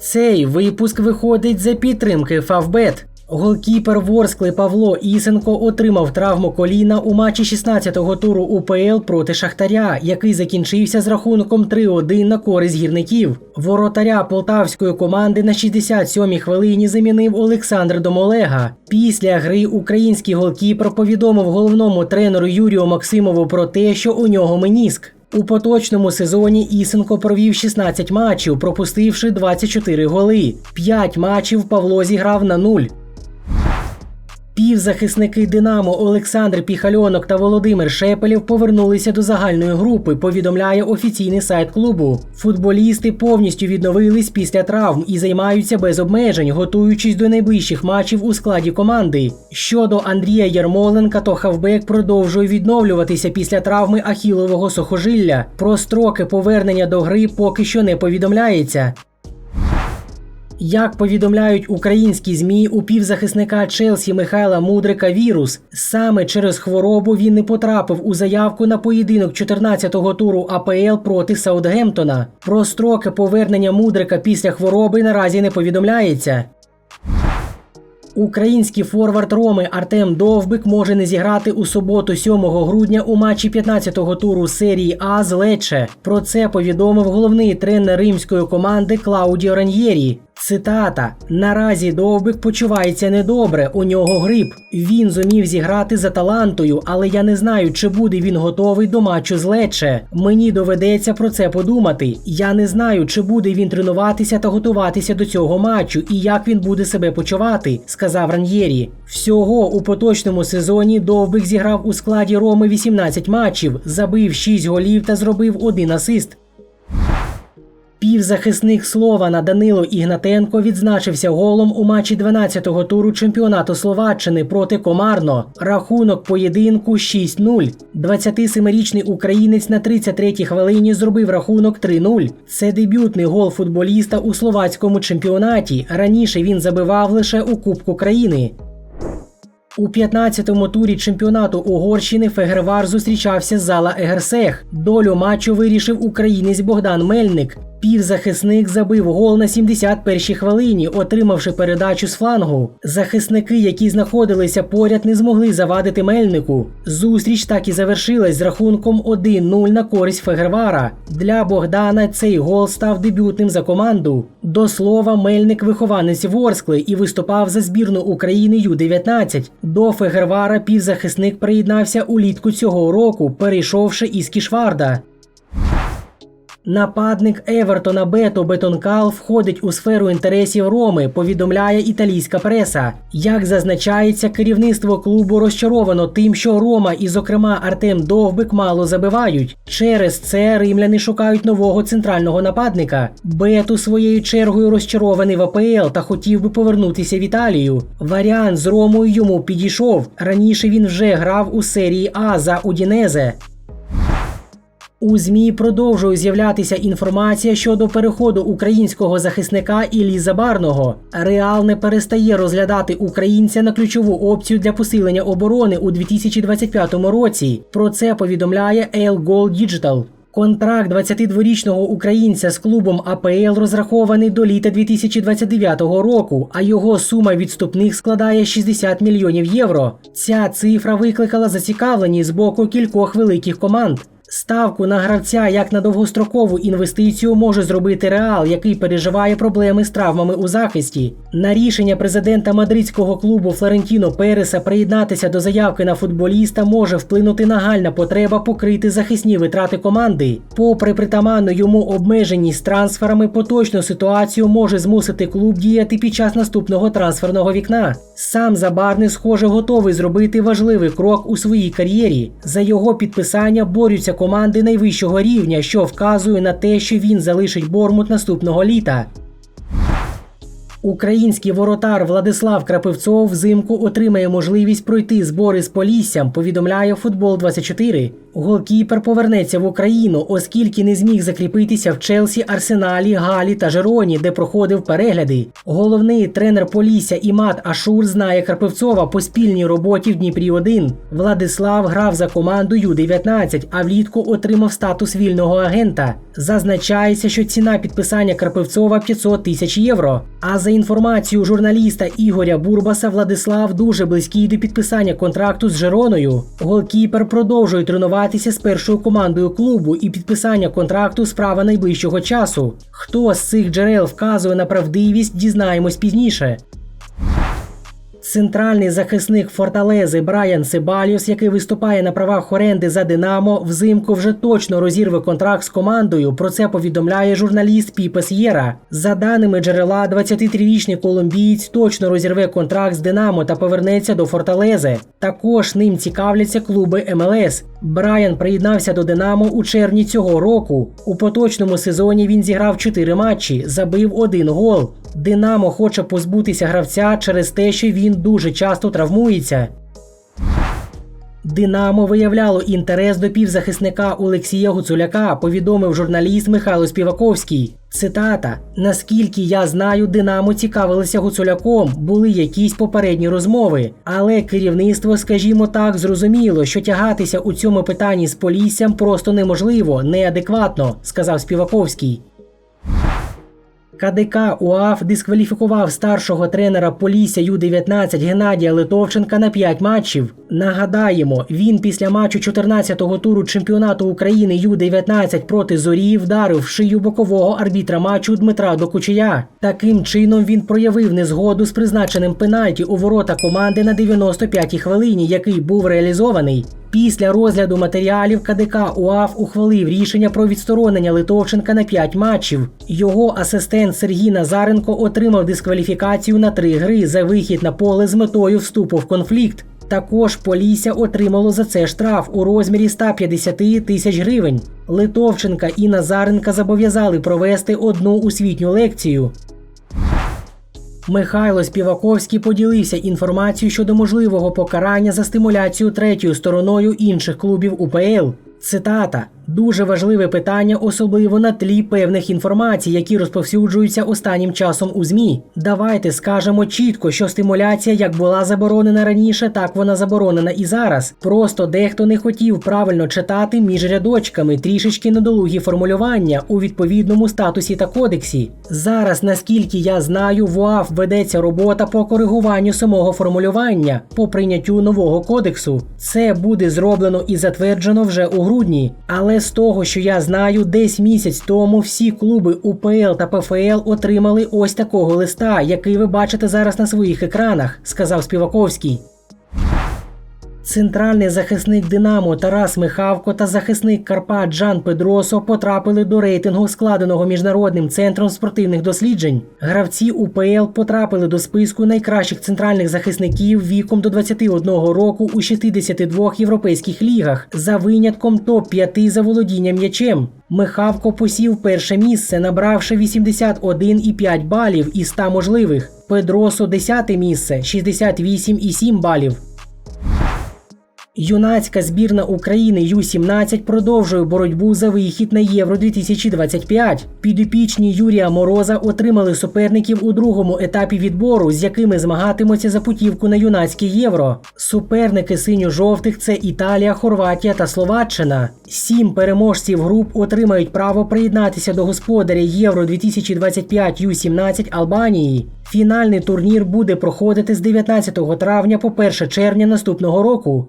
Цей випуск виходить за підтримки Фавбет. Голкіпер Ворскли Павло Ісенко отримав травму коліна у матчі 16-го туру УПЛ проти Шахтаря, який закінчився з рахунком 3-1 на користь гірників. Воротаря полтавської команди на 67-й хвилині замінив Олександр Домолега. Після гри український голкіпер повідомив головному тренеру Юрію Максимову про те, що у нього меніск. У поточному сезоні Ісенко провів 16 матчів, пропустивши 24 голи. 5 матчів Павло зіграв на нуль. Півзахисники Динамо Олександр Піхальонок та Володимир Шепелєв повернулися до загальної групи. Повідомляє офіційний сайт клубу. Футболісти повністю відновились після травм і займаються без обмежень, готуючись до найближчих матчів у складі команди. Щодо Андрія Ярмоленка, то хавбек продовжує відновлюватися після травми ахілового сухожилля. Про строки повернення до гри поки що не повідомляється. Як повідомляють українські змі, у півзахисника Челсі Михайла Мудрика вірус. Саме через хворобу він не потрапив у заявку на поєдинок 14-го туру АПЛ проти Саутгемптона. Про строки повернення Мудрика після хвороби наразі не повідомляється. Український форвард Роми Артем Довбик може не зіграти у суботу 7 грудня у матчі 15-го туру серії А з Лече. Про це повідомив головний тренер римської команди Клаудіо Раньєрі. Цитата: наразі довбик почувається недобре. У нього грип. Він зумів зіграти за талантою, але я не знаю, чи буде він готовий до матчу з Лече. Мені доведеться про це подумати. Я не знаю, чи буде він тренуватися та готуватися до цього матчу і як він буде себе почувати, сказав Раньєрі. Всього у поточному сезоні Довбик зіграв у складі Роми 18 матчів, забив 6 голів та зробив один асист. Півзахисник Слована Данило Ігнатенко відзначився голом у матчі 12-го туру чемпіонату Словаччини проти Комарно. Рахунок поєдинку 6-0. 27-річний українець на 33-й хвилині зробив рахунок 3-0. Це дебютний гол футболіста у словацькому чемпіонаті. Раніше він забивав лише у Кубку країни. У 15-му турі чемпіонату Угорщини Фегервар зустрічався з Зала Егерсех. Долю матчу вирішив українець Богдан Мельник. Півзахисник забив гол на 71-й хвилині, отримавши передачу з флангу. Захисники, які знаходилися поряд, не змогли завадити Мельнику. Зустріч так і завершилась з рахунком 1-0 на користь Фегервара. Для Богдана цей гол став дебютним за команду. До слова, Мельник вихованець Ворскли і виступав за збірну України Ю-19. До Фегервара півзахисник приєднався улітку цього року, перейшовши із Кішварда. Нападник Евертона Бето Бетонкал входить у сферу інтересів Роми, повідомляє італійська преса. Як зазначається, керівництво клубу розчаровано тим, що Рома і, зокрема, Артем Довбик мало забивають. Через це римляни шукають нового центрального нападника. Бету своєю чергою розчарований в АПЛ та хотів би повернутися в Італію. Варіант з Ромою йому підійшов. Раніше він вже грав у серії А за Удінезе. У ЗМІ продовжує з'являтися інформація щодо переходу українського захисника Іллі Забарного. Реал не перестає розглядати українця на ключову опцію для посилення оборони у 2025 році. Про це повідомляє Gold Digital. Контракт 22-річного українця з клубом АПЛ розрахований до літа 2029 року, а його сума відступних складає 60 мільйонів євро. Ця цифра викликала зацікавленість з боку кількох великих команд. Ставку на гравця як на довгострокову інвестицію може зробити Реал, який переживає проблеми з травмами у захисті. На рішення президента мадридського клубу Флорентіно Переса приєднатися до заявки на футболіста може вплинути нагальна потреба покрити захисні витрати команди. Попри притаманну йому обмеженість трансферами, поточну ситуацію може змусити клуб діяти під час наступного трансферного вікна. Сам Забарний, схоже, готовий зробити важливий крок у своїй кар'єрі. За його підписання борються команди найвищого рівня, що вказує на те, що він залишить Бормут наступного літа. Український воротар Владислав Крапивцов взимку отримає можливість пройти збори з Поліссям, повідомляє Футбол 24 Голкіпер повернеться в Україну, оскільки не зміг закріпитися в Челсі, Арсеналі, Галі та Жероні, де проходив перегляди. Головний тренер Полісся Імат Ашур знає Карпивцова по спільній роботі в Дніпрі 1 Владислав грав за команду Ю-19, а влітку отримав статус вільного агента. Зазначається, що ціна підписання Карпивцова 500 тисяч євро. А за інформацією журналіста Ігоря Бурбаса, Владислав дуже близький до підписання контракту з Жероною. Голкіпер продовжує тренуватися з першою командою клубу, і підписання контракту справа найближчого часу. Хто з цих джерел вказує на правдивість, дізнаємось пізніше. Центральний захисник Форталези Брайан Себаліус, який виступає на правах оренди за Динамо, взимку вже точно розірве контракт з командою. Про це повідомляє журналіст Піпес Єра. За даними джерела, 23-річний колумбієць точно розірве контракт з Динамо та повернеться до Форталези. Також ним цікавляться клуби МЛС. Брайан приєднався до Динамо у червні цього року. У поточному сезоні він зіграв 4 матчі, забив один гол. Динамо хоче позбутися гравця через те, що він дуже часто травмується. Динамо виявляло інтерес до півзахисника Олексія Гуцуляка, повідомив журналіст Михайло Співаковський. Цитата: Наскільки я знаю, Динамо цікавилися Гуцуляком, були якісь попередні розмови. Але керівництво, скажімо так, зрозуміло, що тягатися у цьому питанні з Поліссям просто неможливо, неадекватно, сказав Співаковський. КДК УАФ дискваліфікував старшого тренера Полісся Ю-19 Геннадія Литовченка на 5 матчів. Нагадаємо, він після матчу 14-го туру чемпіонату України Ю-19 проти зорі вдарив шию бокового арбітра матчу Дмитра Докучія. Таким чином він проявив незгоду з призначеним пенальті у ворота команди на 95-й хвилині, який був реалізований. Після розгляду матеріалів КДК УАФ ухвалив рішення про відсторонення Литовченка на 5 матчів. Його асистент Сергій Назаренко отримав дискваліфікацію на 3 гри за вихід на поле з метою вступу в конфлікт. Також Полісся отримало за це штраф у розмірі 150 тисяч гривень. Литовченка і Назаренка зобов'язали провести одну освітню лекцію. Михайло Співаковський поділився інформацією щодо можливого покарання за стимуляцію третьою стороною інших клубів УПЛ. Цитата: дуже важливе питання, особливо на тлі певних інформацій, які розповсюджуються останнім часом у ЗМІ. Давайте скажемо чітко, що стимуляція як була заборонена раніше, так вона заборонена і зараз. Просто дехто не хотів правильно читати між рядочками трішечки недолугі формулювання у відповідному статусі та кодексі. Зараз, наскільки я знаю, в УАФ ведеться робота по коригуванню самого формулювання по прийняттю нового кодексу. Це буде зроблено і затверджено вже у грудні. Але з того, що я знаю, десь місяць тому всі клуби УПЛ та ПФЛ отримали ось такого листа, який ви бачите зараз на своїх екранах, сказав Співаковський. Центральний захисник Динамо Тарас Михавко та захисник Карпат Джан Педросо потрапили до рейтингу, складеного міжнародним центром спортивних досліджень. Гравці УПЛ потрапили до списку найкращих центральних захисників віком до 21 року у 62 європейських лігах за винятком топ-5 за володінням м'ячем. Михавко посів перше місце, набравши 81,5 балів із 100 можливих. Педросо 10 місце 68,7 балів. Юнацька збірна України Ю-17 продовжує боротьбу за вихід на Євро 2025. Підопічні Юрія Мороза отримали суперників у другому етапі відбору, з якими змагатимуться за путівку на юнацьке євро. Суперники синьо-жовтих це Італія, Хорватія та Словаччина. Сім переможців груп отримають право приєднатися до господаря Євро 2025 Ю-17 Албанії. Фінальний турнір буде проходити з 19 травня по 1 червня наступного року.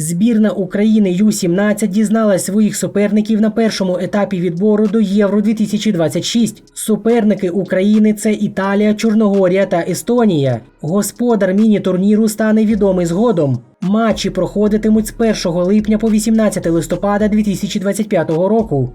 Збірна України Ю-17 дізналась своїх суперників на першому етапі відбору до Євро 2026. Суперники України це Італія, Чорногорія та Естонія. Господар міні-турніру стане відомий згодом. Матчі проходитимуть з 1 липня по 18 листопада 2025 року.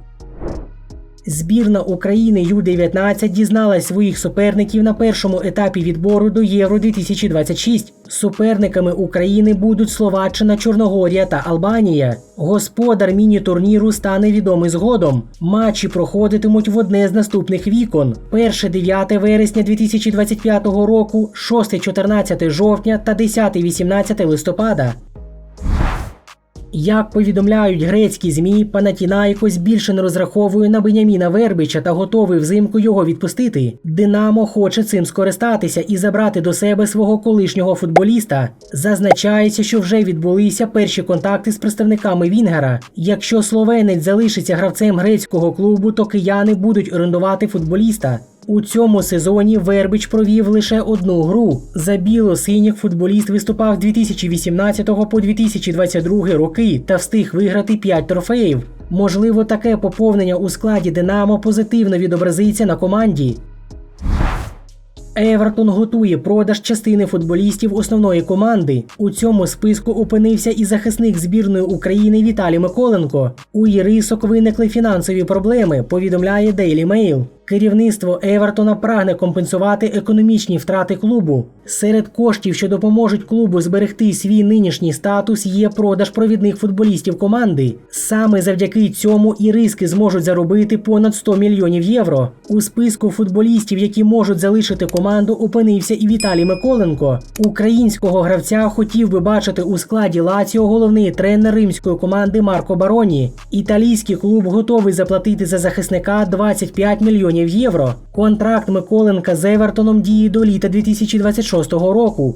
Збірна України Ю-19 дізналась своїх суперників на першому етапі відбору до Євро 2026. Суперниками України будуть Словаччина, Чорногорія та Албанія. Господар міні-турніру стане відомий згодом. Матчі проходитимуть в одне з наступних вікон: 1-9 вересня 2025 року, 6-14 жовтня та 10-18 листопада. Як повідомляють грецькі змі, Панатінаїкос більше не розраховує на Беняміна Вербича та готовий взимку його відпустити. Динамо хоче цим скористатися і забрати до себе свого колишнього футболіста. Зазначається, що вже відбулися перші контакти з представниками Вінгера. Якщо словенець залишиться гравцем грецького клубу, то кияни будуть орендувати футболіста. У цьому сезоні Вербич провів лише одну гру. За біло-синіх футболіст виступав з 2018 по 2022 роки та встиг виграти 5 трофеїв. Можливо, таке поповнення у складі Динамо позитивно відобразиться на команді. Евертон готує продаж частини футболістів основної команди. У цьому списку опинився і захисник збірної України Віталій Миколенко. У Єрисок виникли фінансові проблеми, повідомляє Daily Mail. Керівництво Евертона прагне компенсувати економічні втрати клубу. Серед коштів, що допоможуть клубу зберегти свій нинішній статус, є продаж провідних футболістів команди. Саме завдяки цьому і риски зможуть заробити понад 100 мільйонів євро. У списку футболістів, які можуть залишити команду, опинився і Віталій Миколенко. Українського гравця хотів би бачити у складі Лаціо головний тренер римської команди Марко Бароні. Італійський клуб готовий заплатити за захисника 25 мільйонів євро. Контракт Миколенка з Евертоном діє до літа 2026 року.